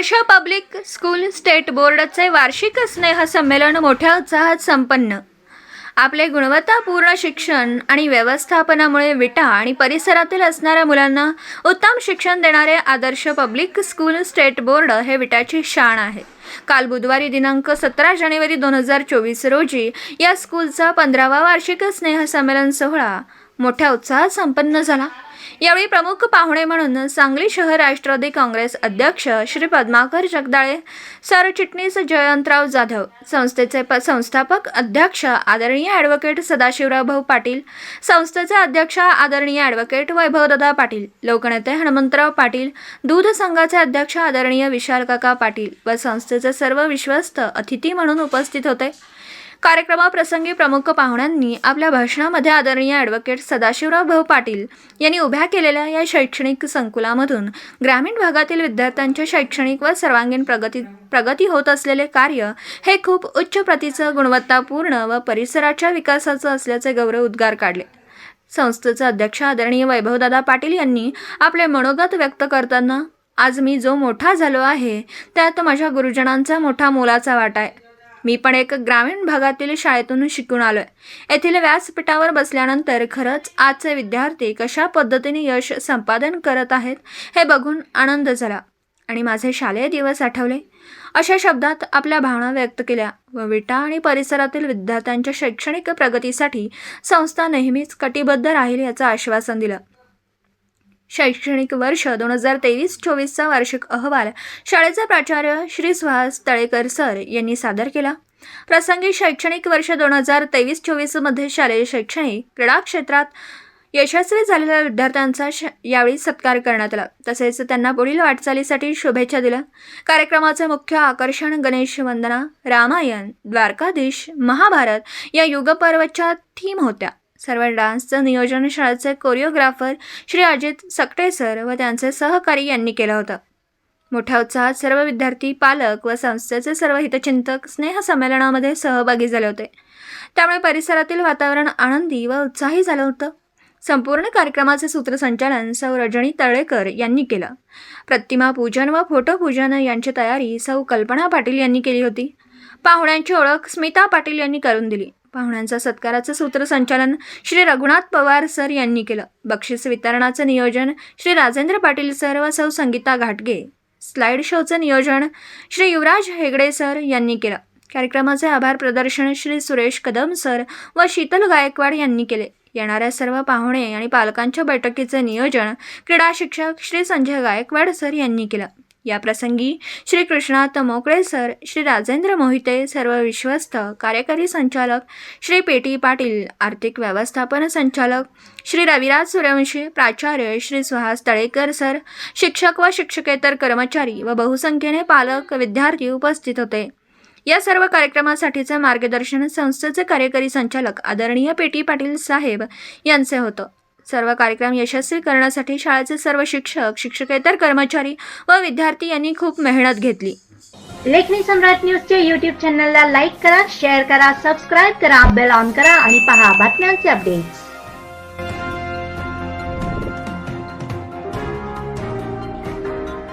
वर्ष public school state बोर्डचे वार्षिक स्नेह संमेलन मोठ्या उत्साहात संपन्न. आपले गुणवत्तापूर्ण शिक्षण आणि व्यवस्थापनामुळे विटा आणि परिसरातील असणाऱ्या मुलांना उत्तम शिक्षण देणारे आदर्श पब्लिक स्कूल स्टेट बोर्ड हे विटाची शान आहे. काल बुधवारी दिनांक सतरा जानेवारी दोन हजार चोवीस रोजी या स्कूलचा पंधरावा वार्षिक स्नेह संमेलन सोहळा मोठ्या उत्साहात संपन्न झाला. यावेळी प्रमुख पाहुणे म्हणून सांगली शहर राष्ट्रवादी काँग्रेस अध्यक्ष श्री पद्माकर जगदाळे सरचिटणीस जयंतराव जाधव संस्थेचे प संस्थापक अध्यक्ष आदरणीय ॲडव्होकेट सदाशिवराव भाऊ पाटील संस्थेचे अध्यक्ष आदरणीय ॲडव्होकेट वैभवदादा पाटील लोकनेते हनुमंतराव पाटील दूध संघाचे अध्यक्ष आदरणीय विशालकाका पाटील व संस्थेचे सर्व विश्वस्त अतिथी म्हणून उपस्थित होते. कार्यक्रमाप्रसंगी प्रमुख पाहुण्यांनी आपल्या भाषणामध्ये आदरणीय ॲडव्होकेट सदाशिवराव भाऊ पाटील यांनी उभ्या केलेल्या या शैक्षणिक संकुलामधून ग्रामीण भागातील विद्यार्थ्यांच्या शैक्षणिक व सर्वांगीण प्रगती प्रगती होत असलेले कार्य हे खूप उच्च प्रतीचं गुणवत्तापूर्ण व परिसराच्या विकासाचं असल्याचे गौरव उद्गार काढले. संस्थेचे अध्यक्ष आदरणीय वैभवदादा पाटील यांनी आपले मनोगत व्यक्त करताना आज मी जो मोठा झालो आहे त्यात माझ्या गुरुजनांचा मोठा मोलाचा वाटा आहे. मी पण एक ग्रामीण भागातील शाळेतून शिकून आलोय. येथील व्यासपीठावर बसल्यानंतर खरंच आजचे विद्यार्थी कशा पद्धतीने यश संपादन करत आहेत हे बघून आनंद झाला आणि माझे शालेय दिवस आठवले. अशा शब्दात आपल्या भावना व्यक्त केल्या व विटा आणि परिसरातील विद्यार्थ्यांच्या शैक्षणिक प्रगतीसाठी संस्था नेहमीच कटिबद्ध राहील याचं आश्वासन दिलं. शैक्षणिक वर्ष दोन हजार तेवीस चोवीसचा वार्षिक अहवाल शाळेचे प्राचार्य श्री सुहास तळेकर सर यांनी सादर केला. प्रसंगी शैक्षणिक वर्ष दोन हजार तेवीस चोवीसमध्ये शालेय शैक्षणिक क्रीडा क्षेत्रात यशस्वी झालेल्या विद्यार्थ्यांचा श यावेळी सत्कार करण्यात आला. तसेच त्यांना पुढील वाटचालीसाठी शुभेच्छा दिल्या. कार्यक्रमाचे मुख्य आकर्षण गणेश वंदना रामायण द्वारकाधीश महाभारत या युगपर्वच्या थीम होत्या. सर्व डान्सचं नियोजन शाळेचे कोरिओग्राफर श्री अजित सकटे सर व त्यांचे सहकारी यांनी केलं होतं. मोठ्या उत्साहात सर्व विद्यार्थी पालक व संस्थेचे सर्व हितचिंतक स्नेहसंमेलनामध्ये सहभागी झाले होते. त्यामुळे परिसरातील वातावरण आनंदी व उत्साही झालं होतं. संपूर्ण कार्यक्रमाचे सूत्रसंचालन सौ रजनी तळेकर यांनी केलं. प्रतिमा पूजन व फोटो पूजन यांची तयारी सौ कल्पना पाटील यांनी केली होती. पाहुण्यांची ओळख स्मिता पाटील यांनी करून दिली. पाहुण्यांचा सत्काराचं सूत्रसंचालन श्री रघुनाथ पवार सर यांनी केलं. बक्षीस वितरणाचं नियोजन श्री राजेंद्र पाटील सर व सौ संगीता घाटगे. स्लाइड शोचं नियोजन श्री युवराज हेगडे सर यांनी केलं. कार्यक्रमाचे आभार प्रदर्शन श्री सुरेश कदम सर व शीतल गायकवाड यांनी केले. येणाऱ्या सर्व पाहुणे आणि पालकांच्या बैठकीचे नियोजन क्रीडा शिक्षक श्री संजय गायकवाड सर यांनी केलं. या प्रसंगी श्री कृष्णात मोकळेसर श्री राजेंद्र मोहिते सर्व विश्वस्त कार्यकारी संचालक श्री पेटी पाटील आर्थिक व्यवस्थापन संचालक श्री रविराज सूर्यवंशी प्राचार्य श्री सुहास तळेकर सर शिक्षक व शिक्षकेतर कर्मचारी व बहुसंख्येने पालक विद्यार्थी उपस्थित होते. या सर्व कार्यक्रमासाठीचे मार्गदर्शन संस्थेचे कार्यकारी संचालक आदरणीय पेटी पाटील साहेब यांचे होतं. सर्व कार्यक्रम यशस्वी करण्यासाठी शाळेचे सर्व शिक्षक शिक्षकेतर कर्मचारी व विद्यार्थी यांनी खूप मेहनत घेतली. लेखनी सम्राट न्यूजच्या युट्यूब चॅनलला लाईक करा शेअर करा सबस्क्राईब करा बेल ऑन करा आणि पहा बातम्यांचे अपडेट्स